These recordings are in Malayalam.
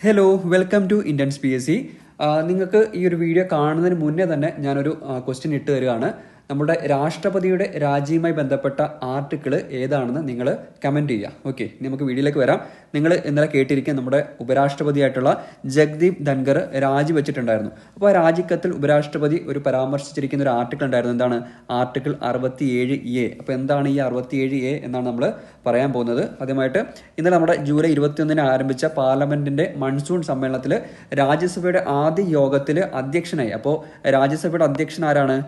Hello welcome to Indians P S C നിങ്ങൾക്ക് ഈ ഒരു വീഡിയോ കാണുന്നതിന് മുന്നേ തന്നെ ഞാനൊരു ക്വസ്റ്റ്യൻ ഇട്ട് തരികയാണ്. നമ്മുടെ രാഷ്ട്രപതിയുടെ രാജിയുമായി ബന്ധപ്പെട്ട ആർട്ടിക്കിൾ ഏതാണെന്ന് നിങ്ങൾ കമന്റ് ചെയ്യുക ഓക്കെ നമുക്ക് വീഡിയോയിലേക്ക് വരാം. നിങ്ങൾ ഇന്നലെ കേട്ടിരിക്കുക നമ്മുടെ ഉപരാഷ്ട്രപതിയായിട്ടുള്ള ജഗ്ദീപ് ധൻഖർ രാജിവെച്ചിട്ടുണ്ടായിരുന്നു അപ്പോൾ ആ രാജിക്കത്തിൽ ഉപരാഷ്ട്രപതി ഒരു പരാമർശിച്ചിരിക്കുന്ന ഒരു ആർട്ടിക്കിൾ ഉണ്ടായിരുന്നു. എന്താണ്? ആർട്ടിക്കിൾ അറുപത്തി ഏഴ് എ. അപ്പോൾ എന്താണ് ഈ അറുപത്തിയേഴ് എ എന്നാണ് നമ്മൾ പറയാൻ പോകുന്നത്. ആദ്യമായിട്ട് ഇന്നലെ നമ്മുടെ ജൂലൈ ഇരുപത്തിയൊന്നിന് ആരംഭിച്ച പാർലമെന്റിന്റെ മൺസൂൺ സമ്മേളനത്തിൽ രാജ്യസഭയുടെ ആദ്യ യോഗത്തിൽ അധ്യക്ഷനായി. അപ്പോൾ രാജ്യസഭയുടെ അധ്യക്ഷൻ ആരാണ്?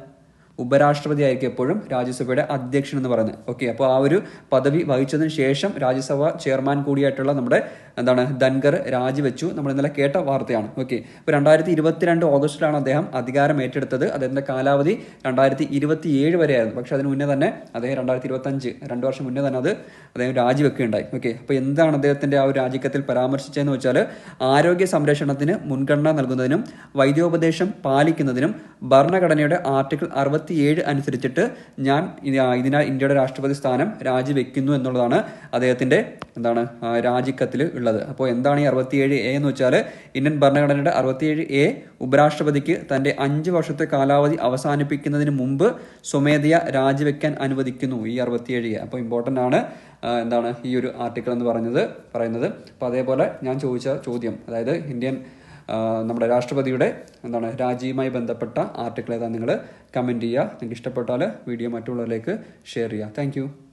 ഉപരാഷ്ട്രപതി ആയിരിക്കും എപ്പോഴും രാജ്യസഭയുടെ അധ്യക്ഷൻ എന്ന് പറയുന്നത്. ഓക്കെ അപ്പോൾ ആ ഒരു പദവി വഹിച്ചതിന് ശേഷം രാജ്യസഭ ചെയർമാൻ കൂടിയായിട്ടുള്ള നമ്മുടെ എന്താണ് ധൻകർ രാജിവെച്ചു. നമ്മൾ ഇന്നലെ കേട്ട വാർത്തയാണ്. ഓക്കെ ഇപ്പോൾ രണ്ടായിരത്തി ഇരുപത്തിരണ്ട് ഓഗസ്റ്റിലാണ് അദ്ദേഹം അധികാരം ഏറ്റെടുത്തത്. അദ്ദേഹത്തിന്റെ കാലാവധി രണ്ടായിരത്തി ഇരുപത്തി ഏഴ് വരെയായിരുന്നു. പക്ഷെ അതിന് മുന്നേ തന്നെ അദ്ദേഹം രണ്ടായിരത്തി ഇരുപത്തഞ്ച് രണ്ട് വർഷം മുന്നേ തന്നെ അത് അദ്ദേഹം രാജിവെക്കുകയുണ്ടായി. ഓക്കെ അപ്പോൾ എന്താണ് അദ്ദേഹത്തിന്റെ ആ ഒരു രാജിക്കത്തിൽ പരാമർശിച്ചതെന്ന് വെച്ചാൽ ആരോഗ്യ സംരക്ഷണത്തിന് മുൻഗണന നൽകുന്നതിനും വൈദ്യോപദേശം പാലിക്കുന്നതിനും ഭരണഘടനയുടെ ആർട്ടിക്കിൾ അറുപത്തിയേഴ് അനുസരിച്ചിട്ട് ഞാൻ ഇതിനാൽ ഇന്ത്യയുടെ രാഷ്ട്രപതി സ്ഥാനം രാജിവെക്കുന്നു എന്നുള്ളതാണ് അദ്ദേഹത്തിന്റെ എന്താണ് രാജിക്കത്തിൽ ഉള്ളത്. അപ്പോൾ എന്താണ് ഈ അറുപത്തിയേഴ് എ എന്ന് വെച്ചാൽ ഇന്ത്യൻ ഭരണഘടനയുടെ അറുപത്തിയേഴ് എ ഉപരാഷ്ട്രപതിക്ക് തന്റെ അഞ്ച് വർഷത്തെ കാലാവധി അവസാനിപ്പിക്കുന്നതിന് മുമ്പ് സ്വമേധയ രാജിവെക്കാൻ അനുവദിക്കുന്നു ഈ അറുപത്തിയേഴ് എ. അപ്പോൾ ഇമ്പോർട്ടന്റ് ആണ് എന്താണ് ഈ ഒരു ആർട്ടിക്കിൾ എന്ന് പറഞ്ഞത് പറയുന്നത്. അപ്പോൾ അതേപോലെ ഞാൻ ചോദിച്ച ചോദ്യം അതായത് ഇന്ത്യൻ നമ്മുടെ രാഷ്ട്രപതിയുടെ എന്താണ് രാജിയുമായി ബന്ധപ്പെട്ട ആർട്ടിക്കിൾ ഏതാണ് നിങ്ങൾ കമന്റ് ചെയ്യുക. നിങ്ങൾക്ക് ഇഷ്ടപ്പെട്ടാൽ വീഡിയോ മറ്റുള്ളവരിലേക്ക് ഷെയർ ചെയ്യുക. താങ്ക്